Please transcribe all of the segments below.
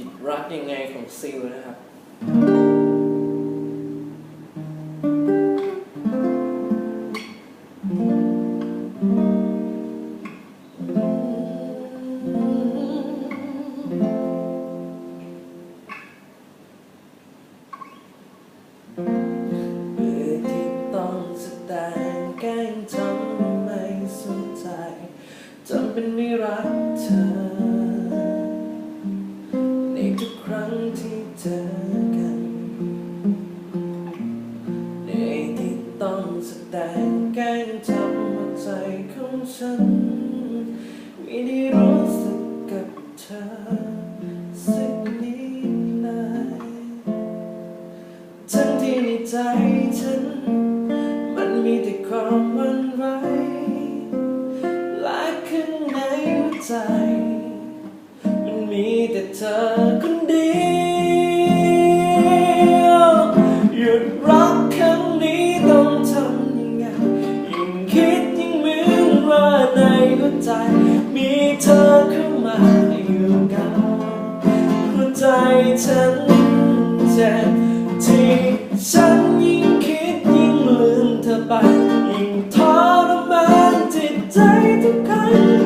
ิดรักยังไงของซิลนะครับแกล้งทำไม่สนใจจำเป็นไม่รัก ทุกครั้งที่เจอกันในที่ต้องแสดงแกล้งทำหัวใจของฉัน ไม่ได้รู้สึกกับเธอสักนิดเลยทั้งที่ในใจฉัน มันมีแต่ความหวันไหวและข้างในหัวใจ มันมีแต่เธอ คิดยิ่งเหมือนว่าในหัวใจ มีเธอเข้ามาอยู่กันหัวใจฉันเจ็บที่ฉันยิ่งคิดยิ่งลืมเธอไป ยิ่งทรมานจิตใจทุกครั้ง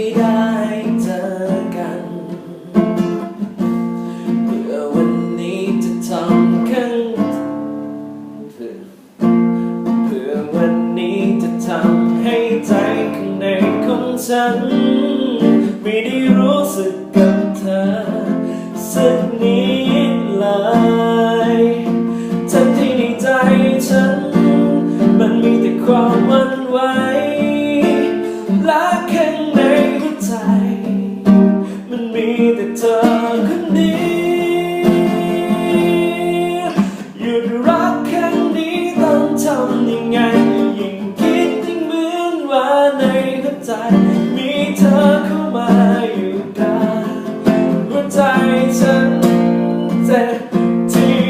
ไม่ได้เจอกัน เพื่อวันนี้จะทำข้างเพื่อเพื่อวันนี้จะทำให้ใจข้างในของฉัน ไม่ได้รู้สึกกับเธอสักนิดเลย รักครั้งนี้ต้องทำยังไง ยิ่งคิดยิ่งเหมือนว่าในหัวใจ มีเธอเข้ามาอยู่กันหัวใจฉันเจ็บที่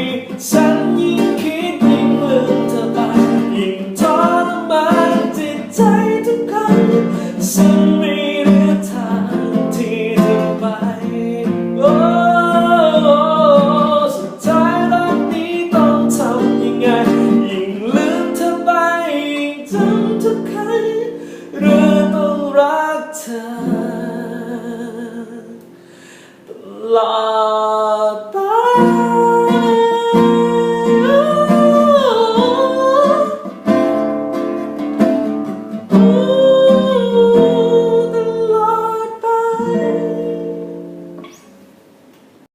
ฉันยิ่งคิดยิ่งลืมเธอไปยิ่งทรมานจิตใจทุกครั้งฉัน love.